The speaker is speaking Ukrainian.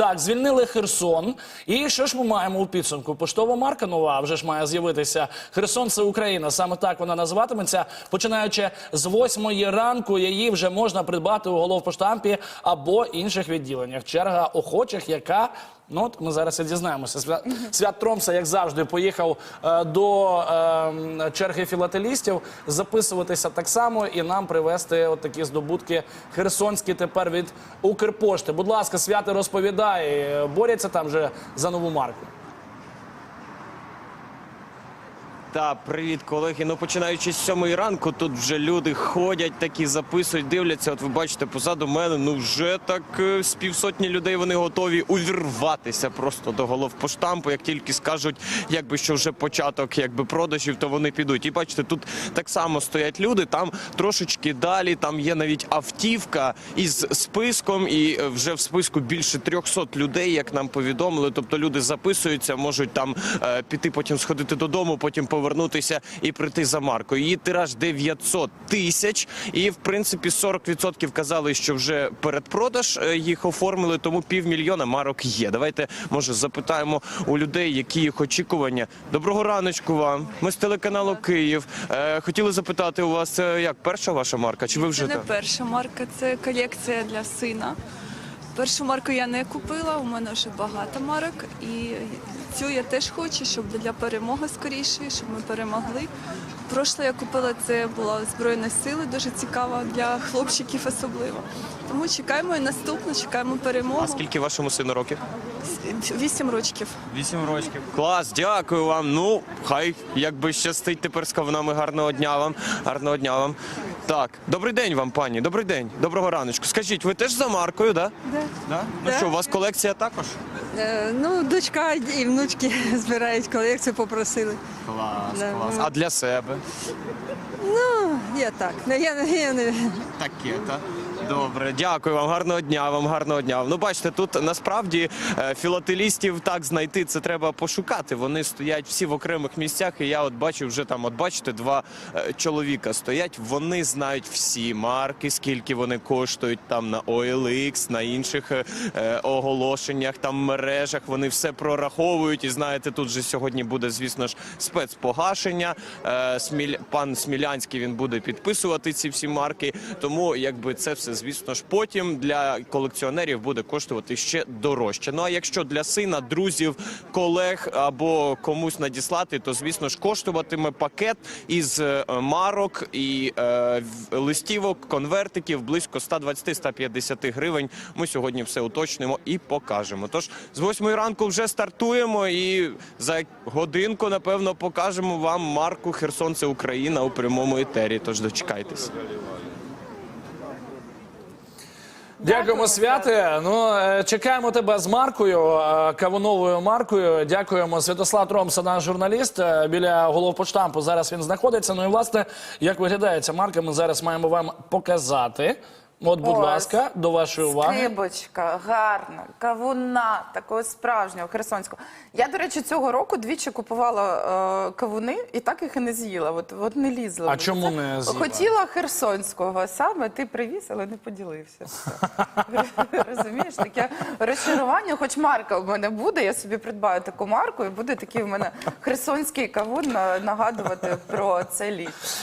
Так, звільнили Херсон. І що ж ми маємо у підсумку? Поштова марка нова вже ж має з'явитися. Херсон це Україна. Саме так вона називатиметься. Починаючи з восьмої ранку, її вже можна придбати у головпоштампі або інших відділеннях. Черга охочих, яка Ну, от ми зараз і дізнаємося. Свят, Свят Тромса, як завжди, поїхав е, до е, черги філателістів записуватися так само і нам привезти от такі здобутки херсонські тепер від Укрпошти. Будь ласка, свято розповідай, е, борються там вже за нову марку. Та привіт, колеги. Ну починаючи з сьомої ранку, тут вже люди ходять, такі записують, дивляться. От ви бачите, позаду мене ну вже так е, з півсотні людей вони готові увірватися просто до головпоштампу. Як тільки скажуть, якби що вже початок, якби продажів, то вони підуть. І бачите, тут так само стоять люди. Там трошечки далі. Там є навіть автівка із списком, і е, вже в списку більше 300 людей, як нам повідомили. Тобто люди записуються, можуть там е, піти, потім сходити додому, потім повернутися і прийти за маркою. Її тираж 900 тисяч, і в принципі 40% казали, що вже передпродаж е, їх оформили, тому півмільйона марок є. Давайте може запитаємо у людей, які їх очікування. Доброго раночку вам. Ми з телеканалу Київ. Е, хотіли запитати у вас, як перша ваша марка? Чи ви вже Це не та? перша марка, це колекція для сина. Першу марку я не купила, у мене вже багато марок. І цю я теж хочу, щоб для перемоги скоріше, щоб ми перемогли. Прошле я купила це була Збройна сили, дуже цікава для хлопчиків особливо. Тому чекаємо і наступну, чекаємо перемогу. А скільки вашому сину років? Вісім рочків. Вісім років. Клас, дякую вам. Ну, хай якби щастить тепер з кавунами. Гарного дня вам. Гарного дня вам. Так, добрий день вам, пані. Добрий день. Доброго раночку. Скажіть, ви теж за маркою, да? Да. Да? Ну Да. що, у вас колекція також? Е, Ну, дочка і внучки збирають колекцію, попросили. Клас, Да. клас. А для себе? Ну, я так. Ну, я, я не Таке, так? Добре, дякую вам, гарного дня вам, гарного дня. Ну, бачите, тут насправді е, філателістів так знайти це треба пошукати. Вони стоять всі в окремих місцях. І я от бачу вже там, от бачите, два е, чоловіка стоять. Вони знають всі марки, скільки вони коштують там на OLX, на інших е, е, оголошеннях, там мережах. Вони все прораховують. І знаєте, тут же сьогодні буде, звісно ж, спецпогашення. Е, Сміль... Пан Смілянський він буде підписувати ці всі марки. Тому якби це все, звісно ж, потім для колекціонерів буде коштувати ще дорожче. Ну а якщо для сина, друзів, колег або комусь надіслати, то звісно ж коштуватиме пакет із е, марок і е, листівок, конвертиків близько 120-150 гривень. Ми сьогодні все уточнимо і покажемо. Тож з 8 ранку вже стартуємо і за годинку, напевно, покажемо вам марку Херсон це Україна у прямому етері. Тож дочекайтесь. Дякуємо, святе. Ну е, чекаємо тебе з маркою, е, кавуновою маркою. Дякуємо. Святослав Тромса, наш журналіст е, біля головпоштампу. Зараз він знаходиться. Ну і власне, як виглядає ця марка, ми зараз маємо вам показати. От, будь Ось. ласка, до вашої уваги. Скибочка, гарна, кавуна, такого справжнього херсонського. Я, до речі, цього року двічі купувала е, кавуни і так їх і не з'їла. От, от не лізла. А чому не з'їла? Хотіла херсонського саме, ти привіз, але не поділився. Все. Розумієш, таке розчарування, хоч марка в мене буде, я собі придбаю таку марку, і буде такий в мене херсонський кавун на- нагадувати про це літо.